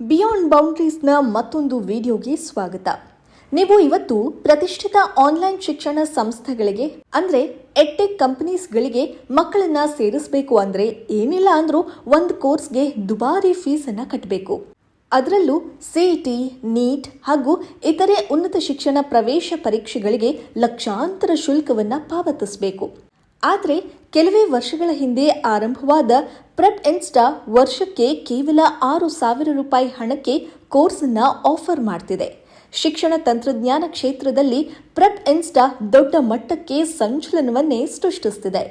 Beyond ಬೌಂಡ್ರೀಸ್ನ ಮತ್ತೊಂದು ವಿಡಿಯೋಗೆ ಸ್ವಾಗತ. ನೀವು ಇವತ್ತು ಪ್ರತಿಷ್ಠಿತ ಆನ್ಲೈನ್ ಶಿಕ್ಷಣ ಸಂಸ್ಥೆಗಳಿಗೆ, ಅಂದರೆ ಎಟ್ಟೆಕ್ ಕಂಪನೀಸ್ಗಳಿಗೆ ಮಕ್ಕಳನ್ನ ಸೇರಿಸಬೇಕು ಅಂದರೆ ಏನಿಲ್ಲ ಅಂದರೂ ಒಂದು ಕೋರ್ಸ್ಗೆ ದುಬಾರಿ ಫೀಸನ್ನು ಕಟ್ಟಬೇಕು ಅದರಲ್ಲೂ ಸಿಇಟಿ ನೀಟ್ ಹಾಗೂ ಇತರೆ ಉನ್ನತ ಶಿಕ್ಷಣ ಪ್ರವೇಶ ಪರೀಕ್ಷೆಗಳಿಗೆ ಲಕ್ಷಾಂತರ ಶುಲ್ಕವನ್ನು ಪಾವತಿಸಬೇಕು. ಆದರೆ ಕೆಲವೇ ವರ್ಷಗಳ ಹಿಂದೆ ಆರಂಭವಾದ ಪ್ರೆಪ್ ಇನ್ಸ್ಟಾ ವರ್ಷಕ್ಕೆ ಕೇವಲ ಆರು ಸಾವಿರ ರೂಪಾಯಿ ಹಣಕ್ಕೆ ಕೋರ್ಸನ್ನು ಆಫರ್ ಮಾಡ್ತಿದೆ. ಶಿಕ್ಷಣ ತಂತ್ರಜ್ಞಾನ ಕ್ಷೇತ್ರದಲ್ಲಿ ಪ್ರೆಪ್ ಇನ್ಸ್ಟಾ ದೊಡ್ಡ ಮಟ್ಟಕ್ಕೆ ಸಂಚಲನವನ್ನೇ ಸೃಷ್ಟಿಸುತ್ತಿದೆ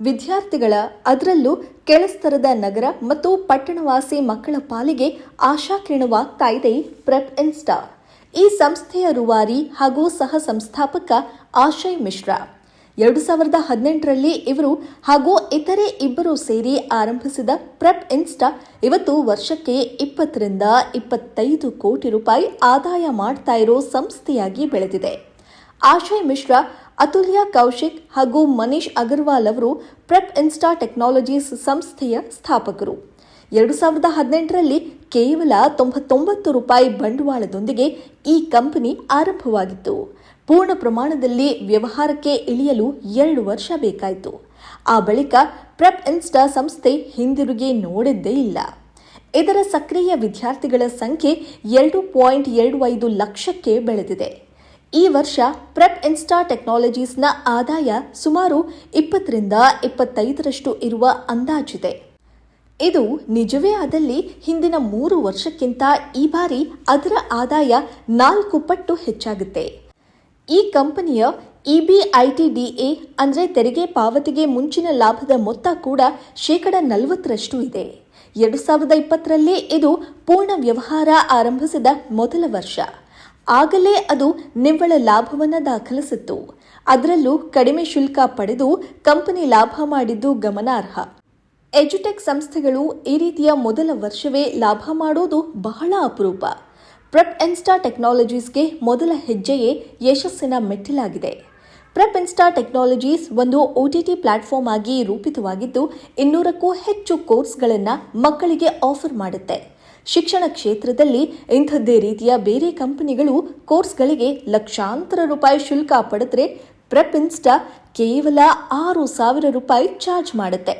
ವಿದ್ಯಾರ್ಥಿಗಳ ಅದರಲ್ಲೂ ಕೆಳಸ್ತರದ ನಗರ ಮತ್ತು ಪಟ್ಟಣವಾಸಿ ಮಕ್ಕಳ ಪಾಲಿಗೆ ಆಶಾಕಿರಣವಾಗ್ತಾ ಇದೆ ಪ್ರೆಪ್ ಇನ್ಸ್ಟಾ ಈ ಸಂಸ್ಥೆಯ ರೂವಾರಿ ಹಾಗೂ ಸಹ ಸಂಸ್ಥಾಪಕ ಆಶಯ್ ಮಿಶ್ರಾ. ಎರಡು ಸಾವಿರದ ಹದಿನೆಂಟರಲ್ಲಿ ಇವರು ಹಾಗೂ ಇತರೆ ಇಬ್ಬರು ಸೇರಿ ಆರಂಭಿಸಿದ ಪ್ರೆಪ್ ಇನ್ಸ್ಟಾ ಇವತ್ತು ವರ್ಷಕ್ಕೆ ಇಪ್ಪತ್ತರಿಂದ ಇಪ್ಪತ್ತೈದು ಕೋಟಿ ರೂಪಾಯಿ ಆದಾಯ ಮಾಡ್ತಾ ಇರೋ ಸಂಸ್ಥೆಯಾಗಿ ಬೆಳೆದಿದೆ. ಆಶಯ್ ಮಿಶ್ರಾ, ಅತುಲ್ಯ ಕೌಶಿಕ್ ಹಾಗೂ ಮನೀಶ್ ಅಗರ್ವಾಲ್ ಅವರು ಪ್ರೆಪ್ ಇನ್ಸ್ಟಾ ಟೆಕ್ನಾಲಜೀಸ್ ಸಂಸ್ಥೆಯ ಸ್ಥಾಪಕರು. ಎರಡು ಸಾವಿರದ ಹದಿನೆಂಟರಲ್ಲಿ ಕೇವಲ ತೊಂಬತ್ತೊಂಬತ್ತು ರೂಪಾಯಿ ಬಂಡವಾಳದೊಂದಿಗೆ ಈ ಕಂಪನಿ ಆರಂಭವಾಗಿತ್ತು. ಪೂರ್ಣ ಪ್ರಮಾಣದಲ್ಲಿ ವ್ಯವಹಾರಕ್ಕೆ ಇಳಿಯಲು ಎರಡು ವರ್ಷ ಬೇಕಾಯಿತು. ಆ ಬಳಿಕ ಪ್ರೆಪ್ ಇನ್ಸ್ಟಾ ಸಂಸ್ಥೆ ಹಿಂದಿರುಗಿ ನೋಡಿದ್ದೇ ಇಲ್ಲ. ಇದರ ಸಕ್ರಿಯ ವಿದ್ಯಾರ್ಥಿಗಳ ಸಂಖ್ಯೆ ಎರಡು ಪಾಯಿಂಟ್ ಎರಡು ಐದು ಲಕ್ಷಕ್ಕೆ ಬೆಳೆದಿದೆ. ಈ ವರ್ಷ ಪ್ರೆಪ್ ಇನ್ಸ್ಟಾ ಟೆಕ್ನಾಲಜೀಸ್ನ ಆದಾಯ ಸುಮಾರು ಇಪ್ಪತ್ತರಿಂದ ಇಪ್ಪತ್ತೈದರಷ್ಟು ಇರುವ ಅಂದಾಜಿದೆ. ಇದು ನಿಜವೇ ಆದಲ್ಲಿ ಹಿಂದಿನ ಮೂರು ವರ್ಷಕ್ಕಿಂತ ಈ ಬಾರಿ ಅದರ ಆದಾಯ ನಾಲ್ಕು ಪಟ್ಟು ಹೆಚ್ಚಾಗುತ್ತೆ. ಈ ಕಂಪನಿಯ ಇಬಿಐಟಿಡಿಎ ಅಂದರೆ ತೆರಿಗೆ ಪಾವತಿಗೆ ಮುಂಚಿನ ಲಾಭದ ಮೊತ್ತ ಕೂಡ ಶೇಕಡ ನಲವತ್ತರಷ್ಟು ಇದೆ. ಎರಡು ಸಾವಿರದ ಇಪ್ಪತ್ತರಲ್ಲೇ ಇದು ಪೂರ್ಣ ವ್ಯವಹಾರ ಆರಂಭಿಸಿದ ಮೊದಲ ವರ್ಷ. ಆಗಲೇ ಅದು ನಿವ್ವಳ ಲಾಭವನ್ನು ದಾಖಲಿಸಿತ್ತು. ಅದರಲ್ಲೂ ಕಡಿಮೆ ಶುಲ್ಕ ಪಡೆದು ಕಂಪನಿ ಲಾಭ ಮಾಡಿದ್ದು ಗಮನಾರ್ಹ. ಎಜುಟೆಕ್ ಸಂಸ್ಥೆಗಳು ಈ ರೀತಿಯ ಮೊದಲ ವರ್ಷವೇ ಲಾಭ ಮಾಡೋದು ಬಹಳ ಅಪರೂಪ. ಪ್ರೆಪ್ ಇನ್ಸ್ಟಾ ಟೆಕ್ನಾಲಜೀಸ್ಗೆ ಮೊದಲ ಹೆಜ್ಜೆಯೇ ಯಶಸ್ಸಿನ ಮೆಟ್ಟಿಲಾಗಿದೆ. ಪ್ರೆಪ್ ಇನ್ಸ್ಟಾ ಟೆಕ್ನಾಲಜೀಸ್ ಒಂದು ಒಟಿಟಿ ಪ್ಲಾಟ್ಫಾರ್ಮ್ ಆಗಿ ರೂಪಿತವಾಗಿದ್ದು, ಇನ್ನೂರಕ್ಕೂ ಹೆಚ್ಚು ಕೋರ್ಸ್ಗಳನ್ನು ಮಕ್ಕಳಿಗೆ ಆಫರ್ ಮಾಡುತ್ತೆ. ಶಿಕ್ಷಣ ಕ್ಷೇತ್ರದಲ್ಲಿ ಇಂಥದ್ದೇ ರೀತಿಯ ಬೇರೆ ಕಂಪನಿಗಳು ಕೋರ್ಸ್ಗಳಿಗೆ ಲಕ್ಷಾಂತರ ರೂಪಾಯಿ ಶುಲ್ಕ ಪಡೆದ್ರೆ ಪ್ರೆಪ್ ಇನ್ಸ್ಟಾ ಕೇವಲ ಆರು ಸಾವಿರ ರೂಪಾಯಿ ಚಾರ್ಜ್ ಮಾಡುತ್ತೆ.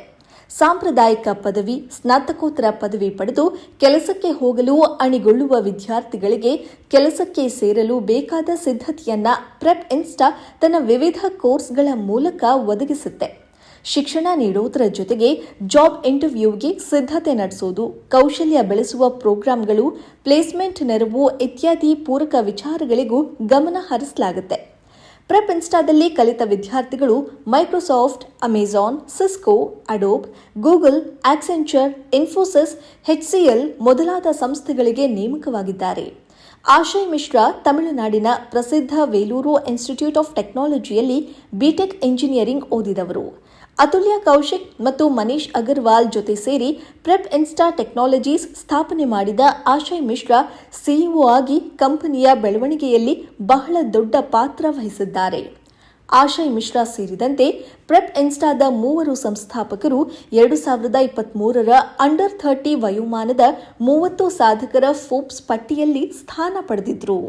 ಸಾಂಪ್ರದಾಯಿಕ ಪದವಿ, ಸ್ನಾತಕೋತ್ತರ ಪದವಿ ಪಡೆದು ಕೆಲಸಕ್ಕೆ ಹೋಗಲು ಅಣಿಗೊಳ್ಳುವ ವಿದ್ಯಾರ್ಥಿಗಳಿಗೆ ಕೆಲಸಕ್ಕೆ ಸೇರಲು ಬೇಕಾದ ಸಿದ್ಧತೆಯನ್ನ ಪ್ರೆಪ್ ಇನ್ಸ್ಟಾ ತನ್ನ ವಿವಿಧ ಕೋರ್ಸ್ಗಳ ಮೂಲಕ ಒದಗಿಸುತ್ತೆ. ಶಿಕ್ಷಣ ನೀಡುವುದರ ಜೊತೆಗೆ ಜಾಬ್ ಇಂಟರ್ವ್ಯೂಗೆ ಸಿದ್ಧತೆ ನಡೆಸೋದು, ಕೌಶಲ್ಯ ಬೆಳೆಸುವ ಪ್ರೋಗ್ರಾಂಗಳು ಪ್ಲೇಸ್ಮೆಂಟ್ ನೆರವು ಇತ್ಯಾದಿ ಪೂರಕ ವಿಚಾರಗಳಿಗೂ ಗಮನ ಹರಿಸಲಾಗುತ್ತೆ. ಪ್ರೆಪ್ ಇನ್ಸ್ಟಾದಲ್ಲಿ ಕಲಿತ ವಿದ್ಯಾರ್ಥಿಗಳು Microsoft Amazon Cisco Adobe Google Accenture Infosys HCL ಮೊದಲಾದ ಸಂಸ್ಥೆಗಳಿಗೆ ನೇಮಕವಾಗಿದ್ದಾರೆ. ಆಶಯ್ ಮಿಶ್ರಾ, ತಮಿಳುನಾಡಿನ ಪ್ರಸಿದ್ಧ ವೇಲೂರು ಇನ್ಸ್ಟಿಟ್ಯೂಟ್ ಆಫ್ ಟೆಕ್ನಾಲಜಿಯಲ್ಲಿ ಬಿಟೆಕ್ ಇಂಜಿನಿಯರಿಂಗ್ ಓದಿದವರು. ಅತುಲ್ಯ ಕೌಶಿಕ್ ಮತ್ತು ಮನೀಶ್ ಅಗರ್ವಾಲ್ ಜೊತೆ ಸೇರಿ ಪ್ರೆಪ್ ಇನ್ಸ್ಟಾ ಟೆಕ್ನಾಲಜೀಸ್ ಸ್ಥಾಪನೆ ಮಾಡಿದ ಆಶಯ್ ಮಿಶ್ರಾ ಸಿಇಒ ಆಗಿ ಕಂಪನಿಯ ಬೆಳವಣಿಗೆಯಲ್ಲಿ ಬಹಳ ದೊಡ್ಡ ಪಾತ್ರ ವಹಿಸಿದ್ದಾರೆ. ಆಶಯ್ ಮಿಶ್ರಾ ಸೇರಿದಂತೆ ಪ್ರೆಪ್ ಇನ್ಸ್ಟಾದ ಮೂವರು ಸಂಸ್ಥಾಪಕರು ಎರಡು ಸಾವಿರದ ಇಪ್ಪತ್ಮೂರರ ಅಂಡರ್ ಥರ್ಟಿ ವಯೋಮಾನದ ಮೂವತ್ತು ಸಾಧಕರ ಫೋರ್ಬ್ಸ್ ಪಟ್ಟಿಯಲ್ಲಿ ಸ್ಥಾನ ಪಡೆದಿದ್ರು.